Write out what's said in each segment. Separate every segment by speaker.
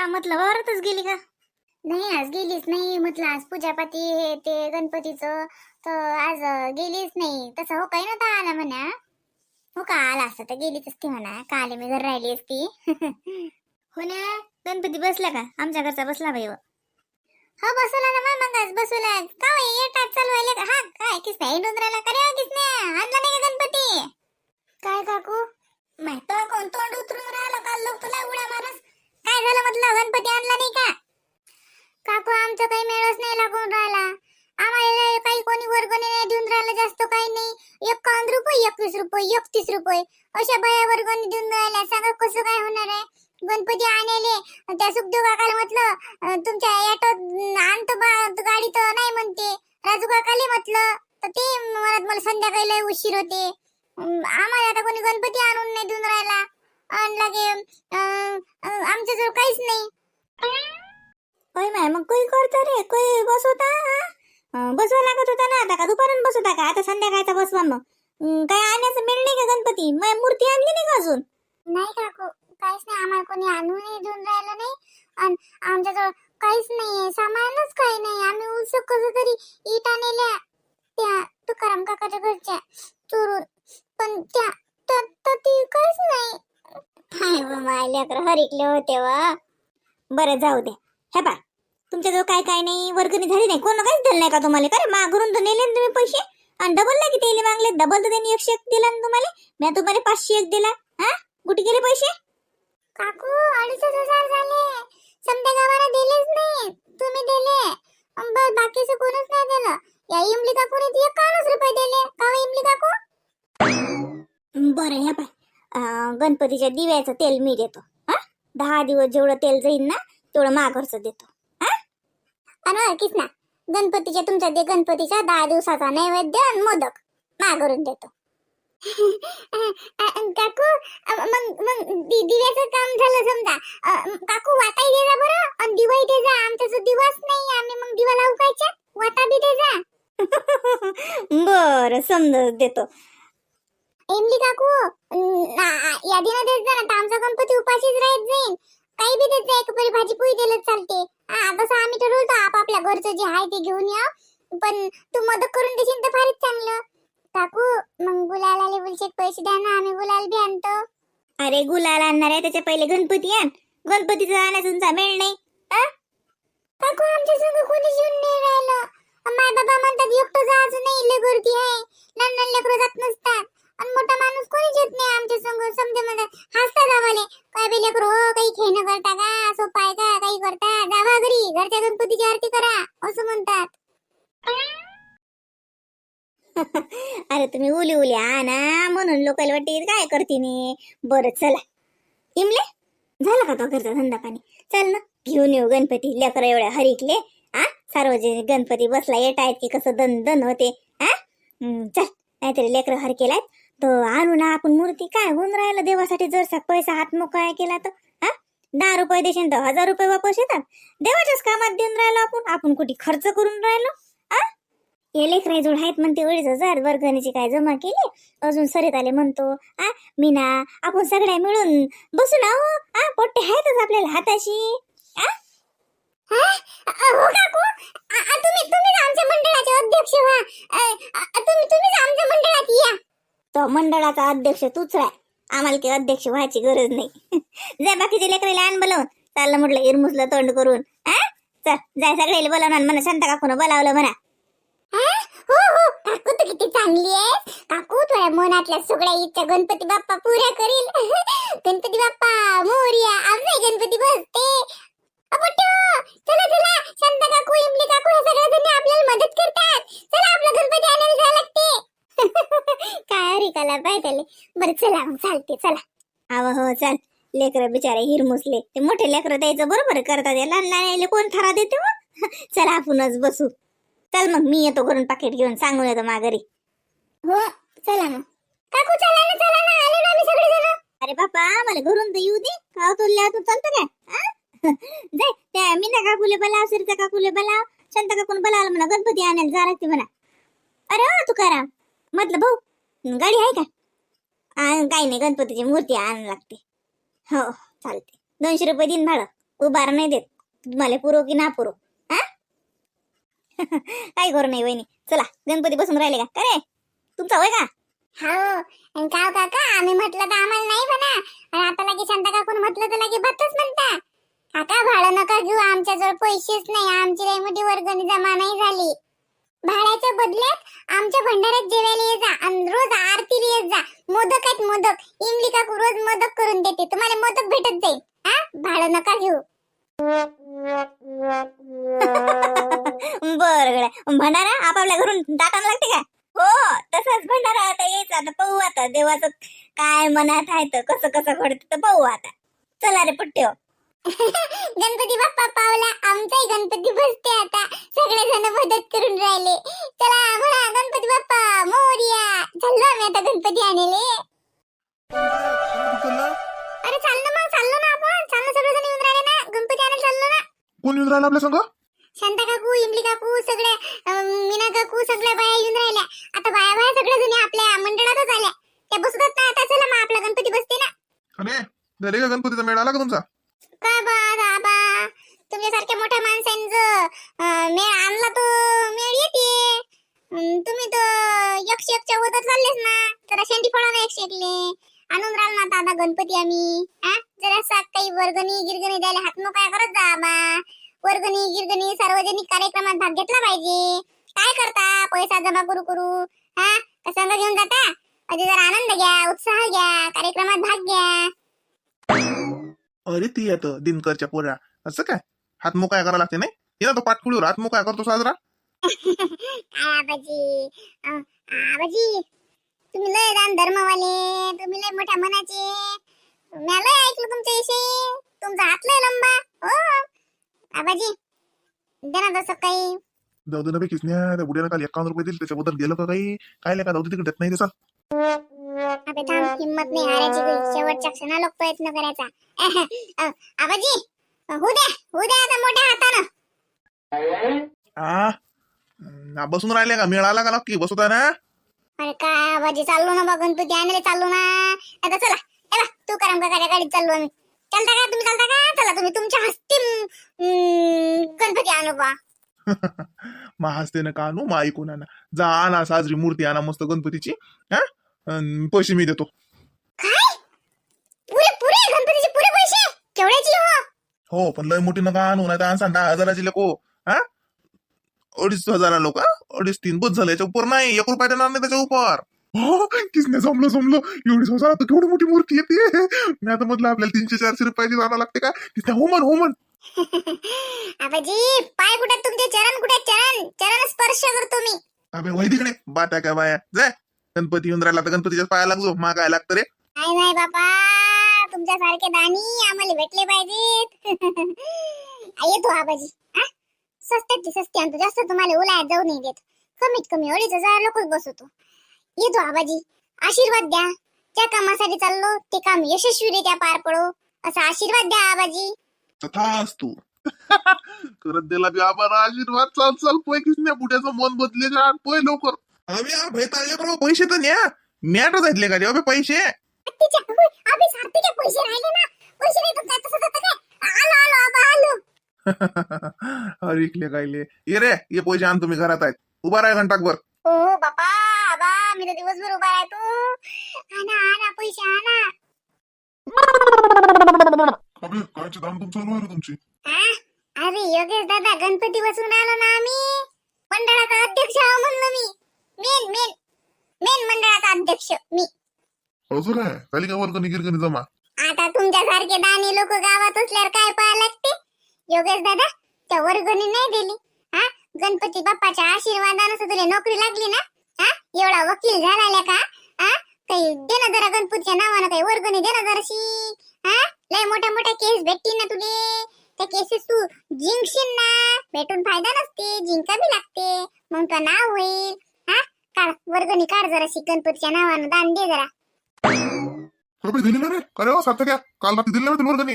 Speaker 1: का म्हटलं वावरातच गेली का?
Speaker 2: नाही आज गेलीच नाही. म्हटलं आज पूजापाती हे ते गणपतीचं. तर आज गेलीच नाही. तसं हो काही नव्हता आला म्हणा? हो का आला असता तर गेलीच असती म्हणा. का आले मी घर राहिली असती.
Speaker 1: हो ना? गणपती बसला का? आमच्या घरचा बसला बाई.
Speaker 2: हो बसवला ना मग आज बसवला. का हो, ये टाट चालवायले का? हा काय किस नाही करे हो आणला नाही का गणपती? काय काकू? माहीत कोण तोंड उतरून राहिलं काल लोक तुला उड्या मारस. काय झालं? म्हटलं गणपती आणला नाही का? काकू आमचं काही मेळच नाही लागून राहिला. आम्हाला काही कोणी वर्गणी नाही देऊन राहिलं जास्त काही नाही. एकावन्न रुपये एकवीस रुपये एकतीस रुपये अशा बाया वर्गणी देऊन राहिल्या. सांगा कसं काय होणार आहे? गणपती आणायले त्या सुखदेव काकाला म्हटलं तुमच्या ऑटोत आणतो गाडी तर नाही म्हणते. राजू काकाले म्हटलं तर ते म्हणत मला संध्याकाळी उशीर होते. आम्हाला आता कोणी गणपती आणून नाही देऊन राहिला. आणि लगे अं, आमच्याजवळ काहीच नाही.
Speaker 1: होय माय मग कोई करतो रे कोई बसवता हा? बसवा लागत होता ना आता का दुपारून बसवता का? आता संध्याकाळचा बसवा मग. अं, काय आणण्याचं मिळ नाही का गणपती? मग मूर्ती आणली नाही का अजून?
Speaker 2: नाही काकू काहीच नाही आम्हाला कोणी आणूनही देऊन राहिलं नाही. आणि आमच्याजवळ काहीच नाहीये सामानच काही नाही. आम्ही उलस कसं तरी इट आणल्या त्या तुकाराम काकाच्या घरच्या चोरून. पण त्या तर तर ती काहीच नाही. हाय व माय लेकरं हरिकले होते वा.
Speaker 1: बरं जाऊ द्या हे पा तुमच्याजवळ काय काय नाही वर्गणी झाली नाही. कोण काहीच दिलं नाही का तुम्हाला? का रे माघरून तर नेले ना तुम्ही पैसे. आणि डबल नाही की त्याला मागले? डबल तर त्यांनी एकशे एक दिला ना तुम्हाला? मी तुम्हाला पाचशे एक दिला. हा? कुठे गेले पैसे?
Speaker 2: काकू अडीच हजार झाले. समजा गावाला दिलेच नाही तुम्ही दिले. बाकीचं कोणच नाही दिलं. या इमली काकूने ती एकावन्नच रुपये दिले. का हो इमली काकू?
Speaker 1: बरं ह्या पाय गणपतीच्या दिव्याचं तेल मी देतो. हा? दहा दिवस जेवढं तेल जाईल ना तेवढं माघरचं देतो.
Speaker 2: आणि किस ना गणपतीच्या तुमच्या दे गणपतीच्या दहा दिवसाचा नैवेद्य आणि मोदक मागवरून देतो. काकू मग मग दिव्याचं काम झालं समजा. काकू वाताही दे जा बरं. आणि दिवाही दे जा. आमचा जो दिवस नाही आम्ही मग दिवा लावू कायच्या वाता बी दे जा.
Speaker 1: बर समज देतो.
Speaker 2: एमली काकू आ- यादीनं देत जा ना तर आमचा गणपती उपाशीच राहत जाईल काही बी देत एक परी भाजी पोळी दिलं चालते. तसं आम्ही ठरवतो आपापल्या घरचं जे आहे ते घेऊन या. पण तू मदत करून देशील तर फारच चांगलं. काकू मग गुलाला बोलचे पैसे द्या ना आम्ही गुलाल बी आणतो.
Speaker 1: अरे गुलाल आणणार आहे त्याच्या पहिले गणपती आण. गणपतीचा आणायचा तुमचा मेळ नाही?
Speaker 2: काकू आमच्या संग कोणी येऊन नाही राहिलं. माय बाबा म्हणतात एकटं जायचं नाही लय गर्दी आहे. लहान लहान लेकरं जात नसतात. आणि मोठा माणूस कोणीच येत नाही आमच्या संग समजा म्हणतात हसतात काय बी लेकरं हो काही खेळणं करता का? सोपा आहे का? काही करता? जावा घरी. घरच्या गणपतीची आरती करा असं म्हणतात.
Speaker 1: अरे तुम्ही उली उली आणा म्हणून लोकांना वाटते काय करते मी? बरं चला. इमले? झाला का तो घरचा धंदा पाणी? चल ना. घेऊन येऊ गणपती. लेकर एवढ्या हरिकले. आ? सार्वजनिक गणपती बसला येत आहेत की कसं दन दन होते. आ? चल. नाहीतरी लेकर हर केलाय तर आणू ना आपण मूर्ती काय होऊन राहिलं देवासाठी? जर पैसा हात मोकळा केला तर हा? दहा रुपये देशील तर हजार रुपये वापस येतात. देवाच्याच कामात देऊन राहिलो आपण. आपण कुठे खर्च करून राहिलो? आ? लेख लेकराजवळ आहेत म्हणते अडीच हजार वर्गणीची काय जमा केली? अजून सरीत आले म्हणतो आ? मीना आपण सगळ्या मिळून बसू ना हो आ? पोट्टे आहेतच आपल्याला हाताशी. आ?
Speaker 2: हा? हो काकू आ- तुम्ही आमच्या मंडळाचे अध्यक्ष व्हा. तुम्ही तुम्हीच आमच्या मंडळात या.
Speaker 1: तो मंडळाचा अध्यक्ष तूच राय. आम्हाला काही अध्यक्ष व्हायची गरज नाही. जा बाकीचे लेकरे लहान बोलवून. चाललं म्हटलं इरमुसलं तोंड करून. आ चल जाय सगळे बोलावून म्हणा. शांता काकून बोलावलं म्हणा.
Speaker 2: हो? हो काकू तू किती चांगली आहे काकू तुझ्या मनातल्या सगळ्या इच्छा गणपती बाप्पा पुऱ्या करील. गणपती बाप्पा मोरिया. आमचा गणपती बसते. चला चला. शांता काकू इमली काकू हे सगळे आपल्याला मदत करतात. चला आपला गणपती आणायला लागते. काय रिकाला पाहिजे बरं चला मग चालते चला.
Speaker 1: आव हो चल. लेकर बिचारे हिरमुसले. ते मोठे लेकर द्यायचं बरोबर करतात. लहान लहान यायले कोण थरा देते हो? चला आपणच बसू. चल मग मी येतो घरून पाकिट घेऊन. सांगून येतो माघारी.
Speaker 2: हो चला मग. काकू चला ना चला ना. आले ना आम्ही सगळे जण
Speaker 1: अरे बापा मला घरून तर येऊ दे. का तुला तू चालतं काय आ? जाय त्या मीना काकूले बलाव सरिता काकूले बलाव. शांता काकून बलावलं म्हणा गणपती आणायला जा लागते म्हणा. अरे हो तुकाराम म्हटलं भाऊ गाडी आहे का? काही नाही गणपतीची मूर्ती आणायला लागते. हो चालते दोनशे रुपये दिन भाडं. उभार नाही देत. तुम्हाला पुरो की ना पुरो? हा काय करू नाही वहिनी. चला गणपती बसून राहिले का? का रे? तुमचा होय का?
Speaker 2: हो आणि काय हो काका? आम्ही म्हटलं तर आम्हाला नाही म्हणा. आणि आता लगे शांता काकून म्हटलं तर लगे बत्तच म्हणता. काका भाडं नका घेऊ. आमच्याजवळ पैसेच नाही. आमची लई मोठी वर्गणी जमा नाही झाली. भाड्याच्या बदल्यात आमच्या भंडाऱ्यात जेवायला ये जा आणि रोज आरतीला येत जा. मोदक आहेत मोदक. इमली काकू रोज मोदक करून देते. तुम्हाला मोदक भेटत जाईल. हा? भाडं नका घेऊ.
Speaker 1: बर भंडारा आपापल्या घरून टाकायला लागते का? हो तसंच भंडारा आता यायचं. आता पाहू आता देवाचं काय मनात आहे तर कसं कसं घडतं तर पाहू आता. चला रे पुट्ट्यो
Speaker 2: गणपती बाप्पा पावला. आमचाही गणपती बसते आता. सगळे जण मदत करून राहिले. चला म्हणा गणपती बाप्पा मोर्या. चाललो आम्ही आता गणपती आणले अरे चाल ना मग चाललो ना आपण. चाल ना सगळे जण येऊन राहिले ना. गणपती आणायला चाललो ना.
Speaker 3: कोण येऊन राहिला आपल्या संग?
Speaker 2: शांता काकू इमली काकू सगळे मीना काकू सगळ्या बाया येऊन राहिल्या. आता बाया बाया सगळ्या जणी आपल्या मंडळातच आल्या. त्या बसतात ना. आता चला मग आपला गणपती बसते ना.
Speaker 3: अरे झाले का गणपतीचा मेळ? आला का तुमचा?
Speaker 2: चाललेस ना जरा शेंडी फळाला एकशे एकले आणून राहिलो ना आता गणपती आम्ही. हा जरा काही वर्गणी गिरगणी द्यायला हात मोकळ्या करत जा बा. वर्गणी गिरगणी सार्वजनिक कार्यक्रमात भाग घेतला पाहिजे. काय करता? पैसा जमा करू करू. हा का संघ घेऊन जाता. अजे जरा आनंद घ्या उत्साह घ्या कार्यक्रमात भाग घ्या.
Speaker 3: अरे ती येतं दिनकरच्या पोरा असं काय? हात मोकाय करायला लागते नाही? ये ना तो पाठकुळीवर हात मोकाय करतो साजरा.
Speaker 2: काय आबाजी? आबाजी? तुम्ही लय दान धर्मवाले तुम्ही लय मोठ्या मनाचे. मी लय ऐकलं तुमच्या विषयी. तुमचा हात लय लंबा. हो. आबाजी दे ना तसं काही.
Speaker 3: जाऊ दे ना पैकीच न्या त्या बुड्यानं काल एकावन्न रुपये दिले त्याच्याबद्दल गेलं का काही? काय लेका जाऊ दे तिकडे देत नाही ते चाल.
Speaker 2: अबे थांब हिम्मत नाही हारायची काही शेवटच्या क्षणाला प्रयत्न करायचा. अं, आबाजी होऊ द्या होऊ द्या आता मोठ्या हातानं.
Speaker 3: आ? हम्म, बसून राहिले का? मेळ आला का नक्की? बसवता ना.
Speaker 2: अरे काय आबाजी चाललो ना बा गणपती आणायला चाललो ना. आता चला चला तू करम काकाच्या गाडीत चाललो आम्ही. चालता का तुम्ही चालता का? चला तुम्ही तुमच्या हस्ती गणपती आणू बा.
Speaker 3: महास्तेनं का आणू मा ऐकून आणा जा आणा साजरी मूर्ती आणा मस्त गणपतीची. हा? अन पैसे मी देतो.
Speaker 2: काय? पुरे पुरे गणपतीचे पुरे पैसे? केवढ्याची हो?
Speaker 3: हो पण लय मोठी नका आणू नाही तर आणसान दहा हजाराची लोक हा? अडीच हजार लोक? अडीच तीन बस झालं याच्या उपर नाही एक रुपया देणार नाही त्याच्या उपर. किसने जमलं जमलं? एवढी हजार आता केवढी मोठी मूर्ती येते मी आता म्हटलं आपल्याला तीनशे चारशे रुपयाची जाणं लागते का? किसने हो म्हण हो म्हण
Speaker 2: आबाजी पाय कुठे तुमचे? चरण कुठे चरण चरण स्पर्श करतो मी
Speaker 3: अबे वै तिकडे. बाटा काय बाया? जाय गणपती येऊन राहिला तर गणपतीच्याच पाया लागतो मा काय लागतं रे.
Speaker 2: नाही नाही बापा. तुमच्यासारखे दानी आम्हाला भेटले पाहिजेत. येतो आबाजी. हा? स्वस्ताची स्वस्ती आणतो. जास्त तुम्हाला उलायत जाऊ नाही देत. कमीत कमी अडीच हजार लोकच बसवतो. येतो आबाजी. आशीर्वाद द्या. ज्या कामासाठी चाललो ते काम यशस्वीरित्या पार पडो. असा आशीर्वाद द्या आबाजी.
Speaker 3: तथाच तू करत दिला बी आभार आशीर्वाद चाल चाल. पोय किसने बुड्याचं मन बदले जा पोय लवकर. अबे आ भाई ताले बरो पैसे तर न्या. मॅट जायतले का रे अबे पैसे.
Speaker 2: सारथीचे पैसे राहिले ना. पैसे नाही तर तसं काय? आलो आबा आलो
Speaker 3: अरे इकले गायले. ये रे ये पैसे आण तुम्ही घरात आहेत. उभा राहा घंटाकभर.
Speaker 2: ओ बापा आबा मी तर दिवसभर उभा राहतो. आणा आणा पैसे आणा
Speaker 3: अबे कायचे दाम तुम चालू आहे रे तुमची?
Speaker 2: हा? अरे योगेश दादा गणपती बसवून आलो ना आम्ही. मंडळाचा अध्यक्ष आहो म्हणलं मी. मेन मेन मेन मंडळाचा अध्यक्ष मी.
Speaker 3: अजून आहे. खाली का वर्गणी गिरगणी जमा?
Speaker 2: आता तुमच्यासारखे दानी लोक गावात असल्यावर काय पाहा लागते? योगेश दादा त्या वर्गणी नाही दिली. हा? गणपती बाप्पाच्या आशीर्वादानं तुला नोकरी लागली ना? हा? एवढा वकील झाला का? हा? काही दे ना जरा गणपतीच्या नावानं काही वर्गणी दे ना जराशी. हा? लय मोठ्या मोठ्या केस भेटतील ना तुले. त्या केसेस तू जिंकशील ना. भेटून फायदा नसते जिंका बी लागते. मग का नाव होईल. हा? काढ वर्गणी काढ जराशी गणपतीच्या नावानं दान दे जरा.
Speaker 3: रुपये दिले ना रे. अरे रे काल रात्री दिले ना वर्गणी?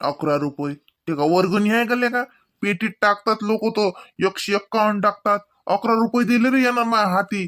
Speaker 3: अकरा रुपये. ते का वर्गणी आहे का का पेटीत टाकतात लोक तो. एकशे एक्कावन्न टाकतात. अकरा रुपये दिले रे यांना मा हाती.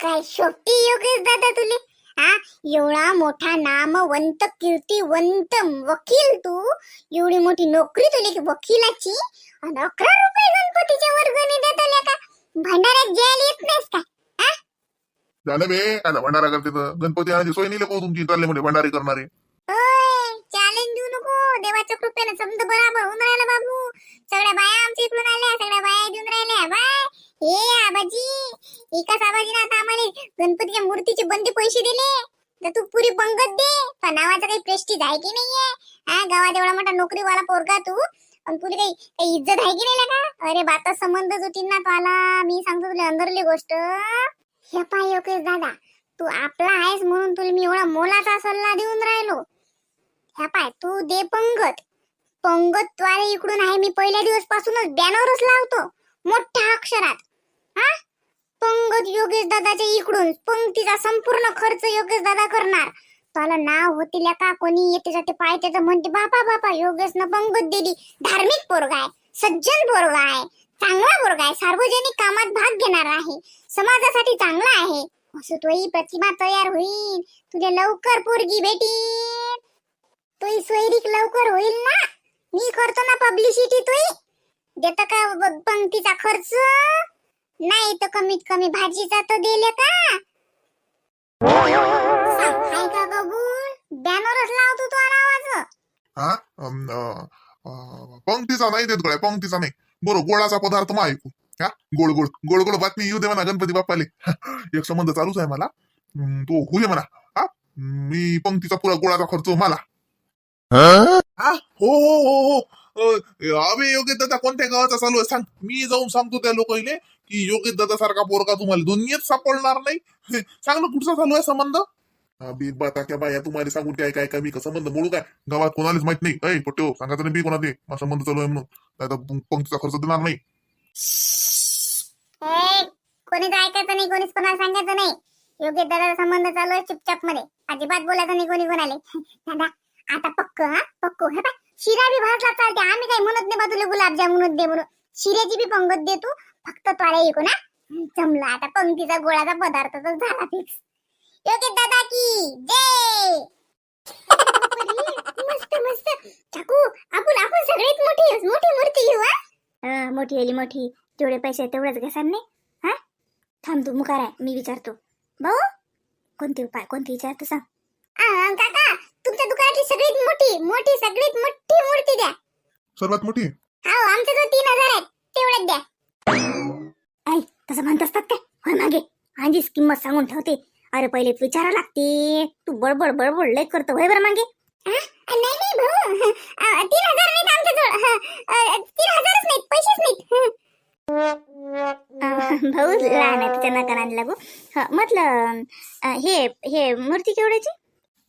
Speaker 2: काय शोभती योगेश दादा तुले? हा? एवढा मोठा नामवंत कीर्तिवंत वकील तू. एवढी मोठी नोकरी तुली की वकिलाची? आणि अकरा रुपये गणपतीच्या वर्गणी देत का भंडाऱ्यात जेल येत नाहीस का?
Speaker 3: झालं बे. आता भंडारा करते तर. गणपती आणायची सोय नाही को तुमची. चालले म्हणजे भंडारी करणारे.
Speaker 2: चॅलेंज देऊ नको. देवाच्या कृपेने समज बराबर होऊन राहिला बाबू. सगळ्या बाया आमच्या इकडून आल्या. सगळ्या बाया देऊन राहिल्या. बाय. हे आबाजी. एकाच आबाजीने आता आम्हाला गणपतीच्या मूर्तीचे बंदे पैसे दिले. तर तू पुरी पंगत दे. पण नावाचा काही प्रेस्टीज आहे की नाहीये? हा गावात एवढा मोठा नोकरीवाला पोरगा तू. पण तुला काही काही इज्जत आहे की नाही का? अरे बाता संबंध होती ना तुला मी सांगतो तुला अंदरली गोष्ट. हे पाय योगेश दादा. तू आपला आहेस म्हणून तुला मी एवढा मोलाचा सल्ला देऊन राहिलो. ह्या पाय तू दे पंगत. पंगत द्वारे इकडून आहे मी पहिल्या दिवस पासूनच बॅनरच लावतो मोठ्या अक्षरात. हा? पंगत योगेश दादाच्या इकडून पंक्तीचा संपूर्ण खर्च योगेश दादा करणार. त्याला नाव होतील का कोणी येते जाते पाय त्याचं म्हणते बापा बापा योगेश न पंगत दिली. धार्मिक पोरगा आहे सज्जन पोरगा आहे चांगला पोरगा आहे सार्वजनिक कामात भाग घेणार आहे समाजासाठी चांगला आहे. असं तोही प्रतिमा तयार होईल. तुझ्या लवकर पोरगी भेटील तुई सोयरीक लवकर होईल ना? मी करतो ना पब्लिसिटी तुई देतो का ब- पंक्तीचा खर्च? नाही तर कमीत कमी भाजीचा तर दिले का? सांग, का बॅनरच लावतो तो
Speaker 3: हा? अम, अ, अ, पंक्तीचा नाही देत गळ्या पंक्तीचा नाही. बरं गोळाचा पदार्थ मग ऐकू. हा? गोड गोड गोड गोड बातमी येऊ दे म्हणा गणपती बाप्पाले. एक संबंध चालूच आहे मला. हम्म, तो होऊ दे म्हणा. हा? मी पंक्तीचा पुरा गोळाचा खर्च मला. हा? हो हो हो हो. अबे योगेश दादा कोणत्या गावाचा चालू आहे? सांग. मी जाऊन सांगतो त्या लोकांना की योगेश दादा सारखा पोरगा तुम्हाला दुनियेत सापडणार नाही. सांग ना कुठचा चालू आहे संबंध? बी ताक्या बाया तुम्हाला सांगून काय काय काय मी का संबंध मोडू काय? गावात कोणालाच माहीत नाही. ऐ पट्यो सांगायचं नाही बी कोणा ते माझा संबंध चालू आहे म्हणून. पंक्तीचा खर्च देणार नाही.
Speaker 2: कोणीच ऐकायचं नाही कोणीच कोणाला सांगायचं नाही. योग्य दादा संबंध चालू आहे चुपचापमध्ये. अजिबात बोलायचं नाही कोणी कोणाला. दादा आता पक्क हा? पक्क हे पाय. शिरा बी भाजला चालते. आम्ही काही म्हणत नाही बा तुला गुलाबजामुनच दे म्हणून. शिऱ्याची बी पंगत दे तू. फक्त त्वाला ऐकू ना? जमला आता. पंक्तीचा गोळाचा पदार्थ तर झाला फिक्स योग्य दादा की जय! मस्त मस्त. चाकू आपण आपण सगळ्यात मोठी मोठी मूर्ती घेऊ हा?
Speaker 1: मोठी आली मोठी. जेवढे पैसे तेवढेच घेसान नाही? हा? थांब तू मुकार आहे. मी विचारतो. भाऊ कोणते उपाय कोणते विचारतो सांग.
Speaker 2: आ, काका तुमच्या दुकानातली सगळीत मोठी मोठी सगळीत मोठी मूर्ती द्या.
Speaker 3: सर्वात मोठी?
Speaker 2: हो आमचे जो तीन हजार आहेत तेवढ्यात द्या.
Speaker 1: आई तसं म्हणत असतात काय? होय मागे. आधीच किंमत सांगून ठेवते. अरे पहिले विचारा लागते. तू बडबड बडबड लय करतो. होय बरं मागे.
Speaker 2: आ, नाही नाही भाऊ. तीन हजार नाहीत आमच्याजवळ. हा, तीन हजारच नाहीत पैसेच नाहीत.
Speaker 1: अं, भाऊ लहान आहे त्याच्या नका नादी लागू. हा, म्हटलं अं, हे हे मूर्ती केवढ्याची?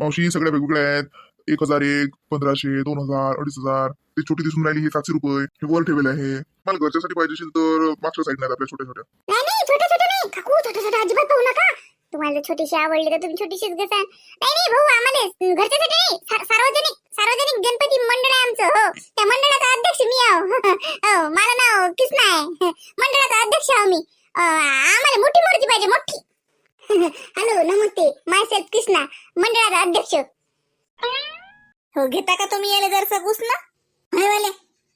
Speaker 3: मावशी सगळ्या वेगवेगळ्या आहेत. एक हजार एक पंधराशे दोन हजार अडीच हजार. ते छोटी दिसून राहिली हे सातशे रुपये. हे वर ठेवले आहे. मला घरच्यासाठी पाहिजे असेल तर मागच्या साईडने आहेत आपल्या छोट्या छोट्या.
Speaker 2: नाही नाही छोटे छोटे नाही. काकू छोटे छोटे अजिबात पाहू नका. तुम्हाला छोटीशी आवडली तर तुम्ही छोटीशीच घेसान नाही नाही भाऊ आम्हाला घरच्यासाठी नाही. सार- सार्वजनिक सार्वजनिक गणपती मंडळ आहे आमचं हो. त्या मंडळाचा अध्यक्ष मी आहो हो. हो माझं नाव कृष्णा आहे. मंडळाचा अध्यक्ष आहो मी. अं, आम्हाला मोठी मूर्ती पाहिजे मोठी. Hello namaste. My self Krishna मंडळाचा अध्यक्ष.
Speaker 1: हो घेता का तुम्ही याला जर सगूस ना होय वाले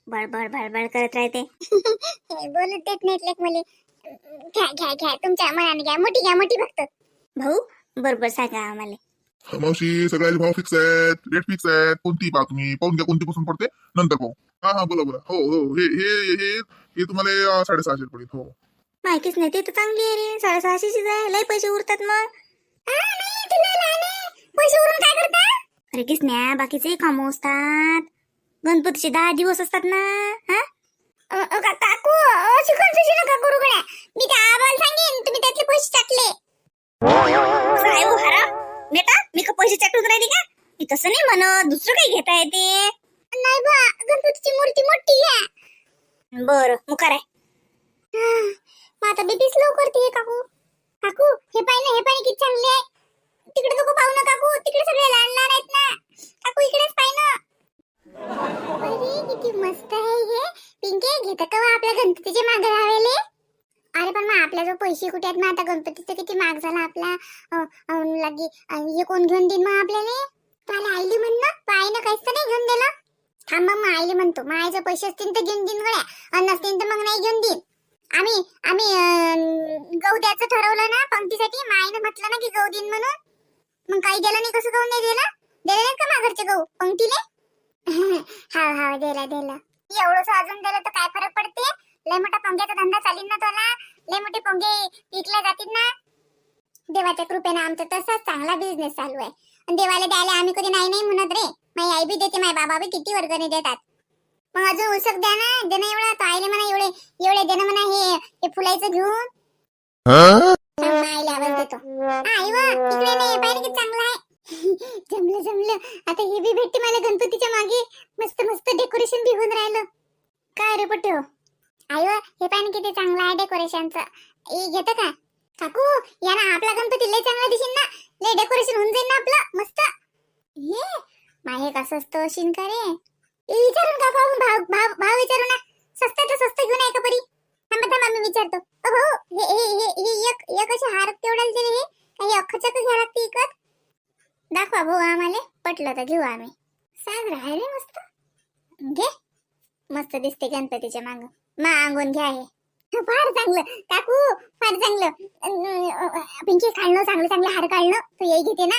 Speaker 1: बडबड बडबड करत राहते.
Speaker 2: बोलत देत नाहीत लेक मला. घ्या घ्या घ्या तुमच्या मनाने घ्या. मोठी घ्या मोठी फक्त.
Speaker 1: भाऊ बरोबर सांगा आम्हाला.
Speaker 3: मावशी सगळ्याचे भाव फिक्स आहेत रेट फिक्स आहेत. कोणती पहा तुम्ही पाहून घ्या कोणती पसंत पडते नंतर पाहू. हा हा बोला बोला. हो हो हे हे हे हे तुम्हाला अं, साडेसहाशे पडेल. हो.
Speaker 1: माहितीच नाही ते तर चांगली आहे रे. साडेसहाशेचीच आहे लय पैसे उरतात मग.
Speaker 2: पैसे उरून काय करता?
Speaker 1: अरे बाकीचे काम असतात गणपतीचे दहा दिवस असतात ना हा?
Speaker 2: अ, अ, का- काकू अशी कन्फ्युजन नका करू गड्या. मी त्या आबाला सांगेन तुम्ही त्यातले पैसे टाकले
Speaker 1: काय हो बेटा मी का पैसे चाटून राहिली का? मी तसं नाही म्हणत. दुसरं काही घेता येते.
Speaker 2: नाही बा गणपतीची मूर्ती मोठी आहे.
Speaker 1: बर मुकार आहे
Speaker 2: हा, मग आता बीपी स्लो करते काकू. काकू हे पाहिलं हे पाहिलं किती चांगले आहे तिकडे नको पाहू ना काकू तिकडे सगळे लहान लहान आहेत ना. काकू इकडेच पाय ना. अरे किती मस्त आहे हे. पिंके घेत का हो आपल्या गणपतीचे मागे लावेले अरे पण मग आपल्या जो पैसे कुठे आहेत? मग आता गणपतीचा किती महाग झाला आपला. अं, हे कोण घेऊन देईन मग आपल्याला? मला आईली म्हण ना. काहीच तर नाही घेऊन दिलं. थांब मग आईले म्हणतो. मग आईचे पैसे असतील तर घेऊन देईन गड्या. अन्न नसतील तर मग नाही घेऊन देईन. आम्ही आम्ही गहू द्यायचं ठरवलं ना पंक्तीसाठी. माईनं म्हटलं ना की गहू देईन म्हणून. मग काही दिलं नाही कसं गहू नाही दिला? दिलं नाही का माघरचे गहू? पंक्तीले? हा हा दिला दिला. एवढंच अजून दिलं तर काय फरक पडते? लय मोठा पंग्याचा धंदा चालीन ना तुला. लय मोठे पोंगे विकले जातील ना. देवाच्या कृपेनं आमचा तसाच चांगला बिझनेस चालू आहे. आणि देवाला द्यायला आम्ही कधी नाही नाही म्हणत रे. माझी आई बी देते माझे बाबा बी किती वर्गणी देतात. मग अजून उसक द्या ना दे ना एवढं तो आईले म्हणा एवढे एवढे दे ना म्हणा हे हे फुलायचं घेऊन. थांब, मग आईला आवाज देतो. आई वा इकडे नाही चांगलं आहे. जमलं जमलं. आता हे बी भेटते मला गणपतीच्या मागे. मस्त मस्त डेकोरेशन बी होऊन राहिलं. काय रे पट्टो आई हे पाहिजे किती चांगलं आहे डेकोरेशनचं हे घेतं का? काकू या ना आपला गणपती लय चांगला दिसेल ना. लय डेकोरेशन होऊन जाईल ना आपलं. मस्त. हे माहे कसं असतं अशीन का रे? ए, विचारून का भाऊ भाव भाव भाव विचारू ना. स्वस्तात स्वस्त घेऊन आहे परी थांबा थांबा मी विचारतो. अ भाऊ हो, हे हे हे हे एक एक असे हार केवढ्याला दिले हे. काही अख्खच घ्या लागते इकत. दाखवा भाऊ आम्हाला. पटलं तर घेऊ आम्ही. सांग आहे मस्त. घे. मस्त दिसते गणपतीच्या मांग. अंगून घ्या हे. फार चांगलं. काकू फार चांगलं. अं, पिंकी काढणं चांगलं चांगलं हार काढणं. तू येई घेते ना.